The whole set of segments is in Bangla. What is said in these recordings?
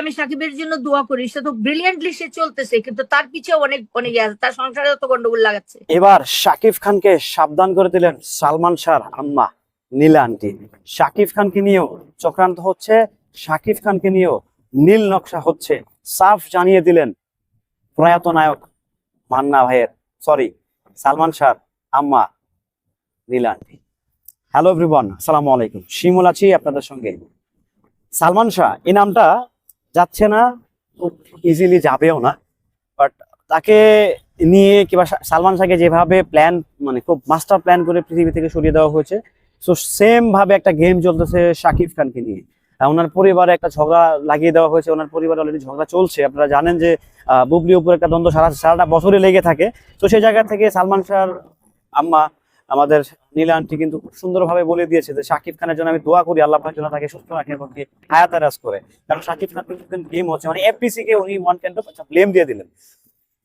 আমি সাকিবের জন্য দোয়া করি। সে তো সে চলতেছে, কিন্তু তার পিছে অনেক অনেক ইয়ে আছে। তার সংসারে গন্ডগোল লাগাচ্ছে। এবার শাকিব খানকে সাবধান করে দিলেন সালমান আম্মা, নীলা আন্টি। শাকিব খানকে নিয়েও চক্রান্ত হচ্ছে শাকিব খানকে নিয়েও নীল নকশা হচ্ছে। সাফ জানিয়ে দিলেন প্রয়াত নায়ক মান্না ভাইয়ের সরি সালমান শাহর আম্মা, নীলা আন্টি। হ্যালো এভরিওয়ান আসসালামু আলাইকুম। শিমুল আছি আপনাদের সঙ্গে। সালমান শাহ, এই নামটা যাচ্ছে না ইজিলি যাবেও না। বাট তাকে নিয়ে কিংবা সালমান শাহকে যেভাবে প্ল্যান মানে খুব মাস্টার প্ল্যান করে পৃথিবী থেকে সরিয়ে দেওয়া হয়েছে সো সেম ভাবে একটা গেম চলতেছে শাকিব খানকে নিয়ে। ওনার পরিবারে একটা ঝগড়া লাগিয়ে দেওয়া হয়েছে ওনার পরিবারে অলরেডি ঝগড়া চলছে। আপনারা জানেন যে আহ, বুবলি উপর একটা দ্বন্দ্ব সারা সারাটা বছরে লেগে থাকে। তো সেই জায়গা থেকে সালমান শাহর আম্মা আমাদের নীলা আন্টি কিন্তু খুব সুন্দরভাবে বলে দিয়েছে যে শাকিব খানের জন্য আমি দোয়া করি, আল্লাহ পাকের জন্য তাকে সুস্থ রাখে এবং হায়াতারাজ করে। কারণ শাকিব খান কিন্তু গেম হচ্ছে মানে এফপিসি কে উনি ওয়ান কাইন্ড ব্লেম দিয়ে দিলেন।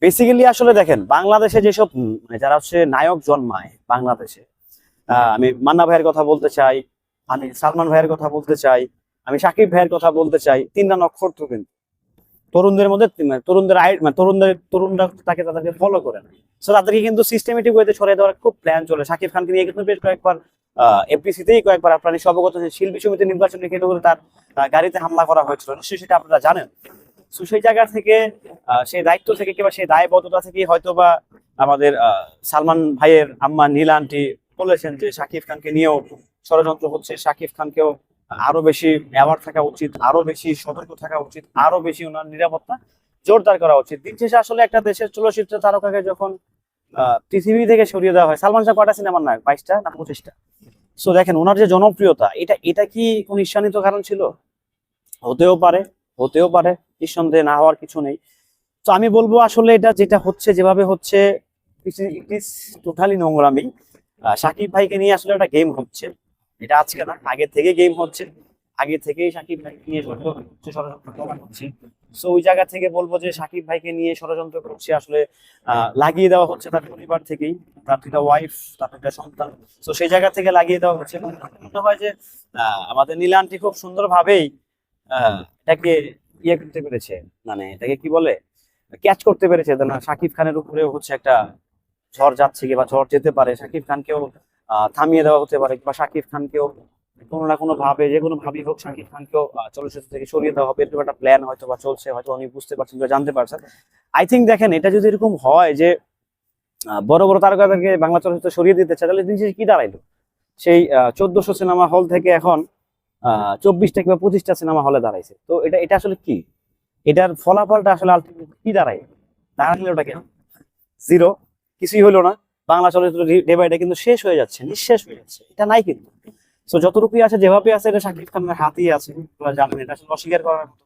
বেসিক্যালি আসলে দেখেন, বাংলাদেশে যেসব মানে যারা হচ্ছে নায়ক জন্মায় বাংলাদেশে আমি মান্না ভাইয়ের কথা বলতে চাই, আমি সালমান ভাইয়ের কথা বলতে চাই, আমি সাকিব ভাইয়ের কথা বলতে চাই, তিনটা নক্ষত্র কিন্তু। তরুণদের মধ্যে মানে তরুণদের মানে তরুণদের, তরুণরা তাকে তাদেরকে ফলো করে না। সো তাদেরকে কিন্তু সিস্টেমেটিক ওয়েতে ছড়িয়ে দেওয়ার খুব প্ল্যান চলে। সাকিব খানকে নিয়ে কিন্তু বেশ কয়েকবার এফপিসিতেই কয়েকবার আপনার যে শিল্পী সমিতি নির্বাচনে কেন্দ্র করে তার গাড়িতে হামলা করা হয়েছিল। নিশ্চয়ই সেটা আপনারা জানেন। তো সেই জায়গা থেকে সেই দায়িত্ব থেকে কিংবা সেই দায়বদ্ধতা থেকে হয়তো বা আমাদের সালমান ভাইয়ের আম্মা নীলা আন্টি বলেছেন যে শাকিব খানকে নিয়েও ষড়যন্ত্র হচ্ছে। শাকিব খানকেও আরও বেশি অ্যাওয়ার্ড থাকা উচিত, আরও বেশি সতর্ক থাকা উচিত, আরও বেশি ওনার নিরাপত্তা জোরদার করা উচিত। দিন শেষে আসলে একটা দেশের চলচ্চিত্র তারকাকে যখন পৃথিবী থেকে সরিয়ে দেওয়া হয়, সালমান শাহ কটা সিনেমার নায়ক? বাইশটা না পঁচিশটা? সো দেখেন, ওনার যে জনপ্রিয়তা, এটা এটা কি কোন ঈর্ষান্বিত কারণ ছিল? হতেও পারে হতেও পারে, নিঃসন্দেহে না হওয়ার কিছু নেই। তো আমি বলব আসলে এটা যেটা হচ্ছে, যেভাবে হচ্ছে টোটালি নোংরামি। সাকিব ভাইকে নিয়ে আসলে একটা গেম হচ্ছে। এটা আজকে না আগে থেকে গেম হচ্ছে। আগে থেকেই সাকিব ভাইকে নিয়ে ষড়যন্ত্র সো ওই জায়গা থেকে বলব যে সাকিব ভাইকে নিয়ে ষড়যন্ত্র করছে আসলে লাগিয়ে দেওয়া হচ্ছে তার পরিবার থেকেই। তার দুটা ওয়াইফ তার দুটা সন্তান। তো সেই জায়গা থেকে লাগিয়ে দেওয়া হচ্ছে। মনে হয় যে আমাদের নীলান্টি খুব সুন্দরভাবেই আহ, এটাকে ইয়ে করতে পেরেছে। মানে এটাকে কি বলে? ক্যাচ করতে পেরেছে। না শাকিব খানের উপরেও হচ্ছে একটা ঝড় যাচ্ছে কি বা ঝড় যেতে পারে। শাকিব খানকেও থামিয়ে দেওয়া হতে পারে বা শাকিব খানকেও কোনো না কোনো ভাবে, যে কোনো ভাবেই হোক শাকিব খানকেও চলচ্চিত্র থেকে সরিয়ে দেওয়া হবে, এরকম একটা প্ল্যান হয়তো বা চলছে, হয়তো উনি বুঝতে পারছেন বা জানতে পারছেন। আই থিঙ্ক দেখেন, এটা যদি এরকম হয় যে বড় বড় তারকাদেরকে বাংলা চলচ্চিত্র সরিয়ে দিতে চায়, তাহলে শেষে কি দাঁড়াইলো? সেই চোদ্দশো সিনেমা হল থেকে এখন চব্বিশটা কিংবা পঁচিশটা সিনেমা হলে দাঁড়াইছে। তো এটা এটা আসলে কি? এটার ফলাফলটা আসলে আলটিমেট কি দাঁড়ায়? দাঁড়াইলো ওটা কেন? জিরো কিছুই হলো না। বাংলা চলচ্চিত্র ডে কিন্তু শেষ হয়ে যাচ্ছে, নিঃশেষ হয়ে যাচ্ছে। এটা নাই কিন্তু। তো যতটুকুই আছে, যেভাবে আছে, এটা শাকিব খানের হাতেই আছে। আপনারা জানেন এটা আসলে অস্বীকার করার মতো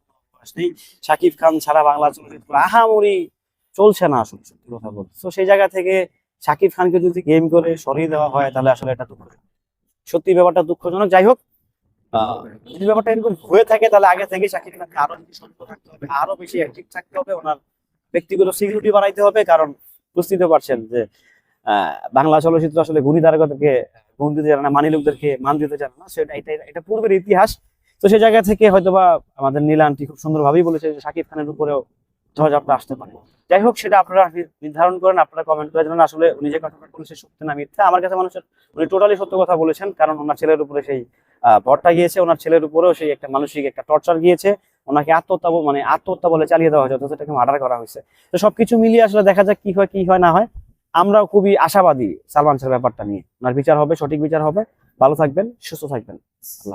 নেই। শাকিব খান ছাড়া বাংলা চলচ্চিত্র আহামরি চলছে না আসলে, সত্যি কথা বলতে। তো সেই জায়গা থেকে শাকিব খানকে যদি গেম করে সরিয়ে দেওয়া হয়, তাহলে আসলে এটা দুঃখ সত্যি ব্যাপারটা দুঃখজনক। যাই হোক, যদি ব্যাপারটা এরকম হয়ে থাকে, তাহলে আগে থেকে শাকিব খানকে আরও বেশি সতর্ক থাকতে হবে, আরও বেশি অ্যাক্টিভ থাকতে হবে। ওনার ব্যক্তিগত সিকিউরিটি বাড়াইতে হবে, কারণ বুঝতেই পারছেন যে বাংলা চলচ্চিত্র আসলে গুণী তারকাদেরকে গুণ দিতে জানে না, মানি লোকদেরকে মান দিতে জানে না। সেটা এটা এটা পূর্বের ইতিহাস। তো সেই জায়গা থেকে হয়তোবা আমাদের নীলা আন্টি খুব সুন্দরভাবেই বলেছে যে শাকিব খানের উপরেও ঝড়ঝাপটা আসতে পারে। যাই হোক, সেটা আপনারা নির্ধারণ করেন, আপনারা কমেন্ট করে জানান। আসলে উনি যে কথাটা বলেছে সত্য না মিথ্যা। আমার কাছে মানুষের উনি টোটালি সত্য কথা বলেছেন, কারণ ওনার ছেলের উপরে সেই ভরটা গিয়েছে, ওনার ছেলের উপরেও সেই একটা মানসিক একটা টর্চার গিয়েছে। ওনাকে আত্মহত্যা মানে আত্মহত্যা বলে চালিয়ে দেওয়া হয়েছে, অথচ এটাকে মার্ডার করা হয়েছে। তো সবকিছু মিলিয়ে আসলে দেখা যাক কি হয় কি হয়, না হয়। আমরাও খুবই আশাবাদী সালমান শাহের ব্যাপারটা নিয়ে। ওনার বিচার হবে, সঠিক বিচার হবে। ভালো থাকবেন, সুস্থ থাকবেন। আল্লাহ